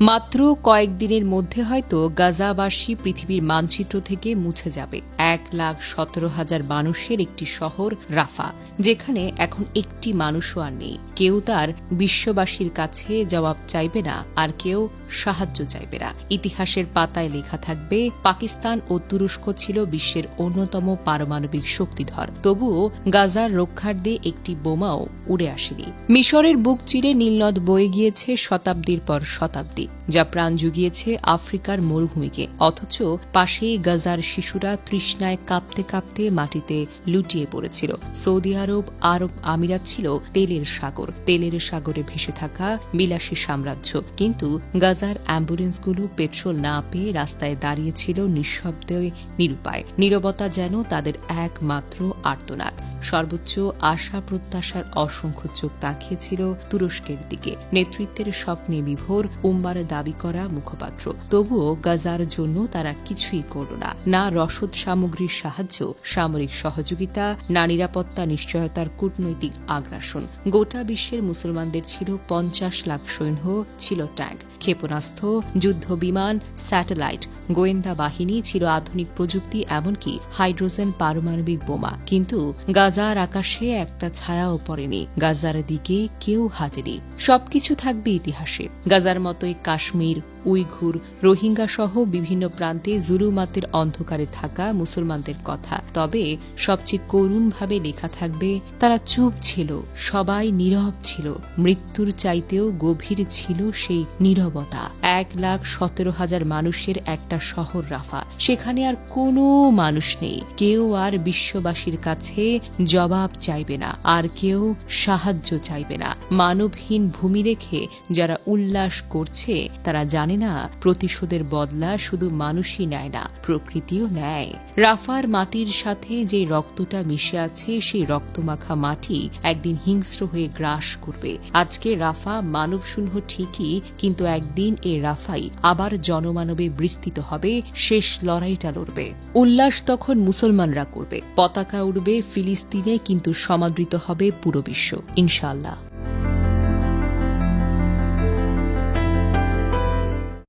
মাত্র কয়েকদিনের মধ্যে হয়তো গাজাবাসী পৃথিবীর মানচিত্র থেকে মুছে যাবে। এক লাখ সতেরো হাজার মানুষের একটি শহর রাফা, যেখানে এখন একটি মানুষও আর নেই। কেউ তার বিশ্ববাসীর কাছে জবাব চাইবে না, আর কেউ সাহায্য চাইবে না ইতিহাসের পাতায় লেখা থাকবে, পাকিস্তান ও তুরস্ক ছিল বিশ্বের অন্যতম পারমাণবিক শক্তিধর। তবুও গাজার রক্ষার্থে একটি বোমাও উড়ে আসেনি। মিশরের বুক চিরে নীলনদ বয়ে গিয়েছে শতাব্দীর পর শতাব্দী, যা প্রাণ জুগিয়েছে আফ্রিকার মরুভূমিকে। অথচ পাশে গাজার শিশুরা তৃষ্ণায় কাঁপতে কাঁপতে মাটিতে লুটিয়ে পড়েছিল। সৌদি আরব আরব আমিরাত ছিল তেলের সাগর। তেলের সাগরে ভেসে থাকা বিলাসী সাম্রাজ্য। কিন্তু গাজার অ্যাম্বুলেন্সগুলো পেট্রোল না পেয়ে রাস্তায় দাঁড়িয়েছিল নিঃশব্দে নিরুপায়। নিরবতা যেন তাদের একমাত্র আর্তনাদ। সর্বোচ্চ আশা প্রত্যাশার অসংখ্য চোখ তাকিয়েছিল তুরস্কের দিকে। নেতৃত্বের স্বপ্নে বিভোর উম্বার দাবি করা মুখপাত্র। তবুও গাজার জন্য তারা কিছুই করল না। না রসদ সামগ্রীর সাহায্য, সামরিক সহযোগিতা, না নিরাপত্তা নিশ্চয়তার কূটনৈতিক আগ্রাসন। গোটা বিশ্বের মুসলমানদের ছিল পঞ্চাশ লাখ সৈন্য, ছিল ট্যাঙ্ক। ক্ষেপণাস্ত্র, যুদ্ধ বিমান, স্যাটেলাইট, গোয়েন্দা বাহিনী ছিল আধুনিক প্রযুক্তি, এমনকি হাইড্রোজেন পারমাণবিক বোমা। কিন্তু গাজার আকাশে একটা ছায়াও পড়েনি। গাজার দিকে কেউ হাতেনি সবকিছু থাকবে ইতিহাসে। গাজার মতোই কাশ্মীর উইঘুর, রোহিঙ্গা সহ বিভিন্ন প্রান্তে জুলুমাতের অন্ধকারে থাকা মুসলমানদের কথা। তবে সবচেয়ে করুণভাবে লেখা থাকবে, তারা চুপ ছিল, সবাই নীরব ছিল। মৃত্যুর চাইতেও গভীর ছিল সেই নীরবতা। এক লাখ সতেরো হাজার মানুষের একটা শহর রাফা। সেখানে আর কোনো মানুষ নেই। কেউ আর বিশ্ববাসীর কাছে জবাব চাইবে না। আর কেউ সাহায্য চাইবে না। মানবহীন ভূমি রেখে যারা উল্লাস করছে, তারা জানে না, প্রতিশোধের বদলা শুধু মানুষই নেয় না, প্রকৃতিও নেয়। রাফার মাটির সাথে যে রক্তটা মিশে আছে, সেই রক্তমাখা মাটি একদিন হিংস্র হয়ে গ্রাস করবে। আজকে রাফা মানবশূন্য ঠিকই, কিন্তু একদিন এ রাফাই আবার জনমানবে বিস্তৃত হবে, শেষ লড়াইটা লড়বে। উল্লাস তখন মুসলমানরা করবে। পতাকা উড়বে ফিলিস্তিনে, কিন্তু সমাদৃত হবে পুরো বিশ্ব। ইনশাল্লাহ